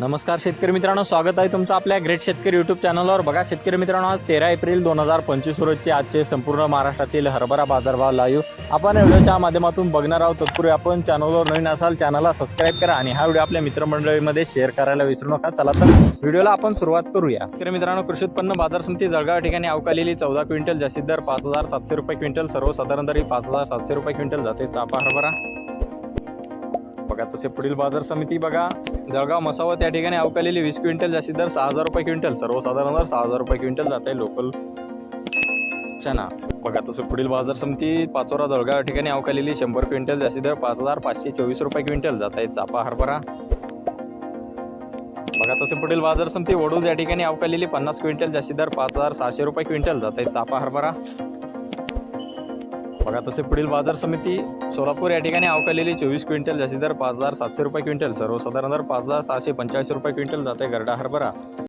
नमस्कार शेतकरी मित्रांनो स्वागत आहे तुमचं आपल्या ग्रेट शेतकरी यूट्यूब चॅनलवर बघा शेतकरी मित्रांनो आज तेरा एप्रिल दोन हजार पंचवीस रोजचे आजचे संपूर्ण महाराष्ट्रातील हरभरा बाजारभाव लाईव्ह आपण व्हिडिओच्या माध्यमातून बघणार आहोत. तत्पूर्वी आपण चॅनलवर नवीन असाल चॅनलला सबस्क्राईब करा आणि हा व्हिडिओ आपल्या मित्रमंडळीमध्ये शेअर करायला विसरू नका. चला तर व्हिडिओला आपण सुरुवात करूया. शेतकरी मित्रांनो कृषी उत्पन्न बाजार समिती जळगाव ठिकाणी अवकालेली चौदा क्विंटल जास्तीत दर पाच हजार सातशे रुपये क्विंटल सर्वसाधारण दरी पाच हजार सातशे रुपये क्विंटल जाते. चापा हरभरा. बघा तसे पुढील बाजार समिती बघा. जळगाव मसावत त्या ठिकाणी अवकालेली वीस क्विंटल जास्तीत दर सहा हजार रुपये क्विंटल. सर्वसाधारण दर सहा हजार रुपये क्विंटल जात आहे लोकल. चना. बघा तसं पुढील बाजार समिती पाचोरा जळगाव या ठिकाणी अवकालेली शंभर क्विंटल जास्तीत दर पाच हजार पाचशे चोवीस रुपये क्विंटल जात आहे चापा हरभरा. बघा तसे पुढील बाजार समिती वडूज या ठिकाणी अवकालेली पन्नास क्विंटल जास्तीत दर पाच हजार सहाशे रुपये क्विंटल जात आहे चापा हरभरा. बघा तसे पुढील बाजार समिती सोलापूर या ठिकाणी अवकालेली चोवीस क्विंटल जास्तीदार पाच हजार सातशे रुपये क्विंटल सर्वसाधारण पाच हजार सहाशे पंच्याऐंशी रुपये क्विंटल जाते गरडा हरभरा.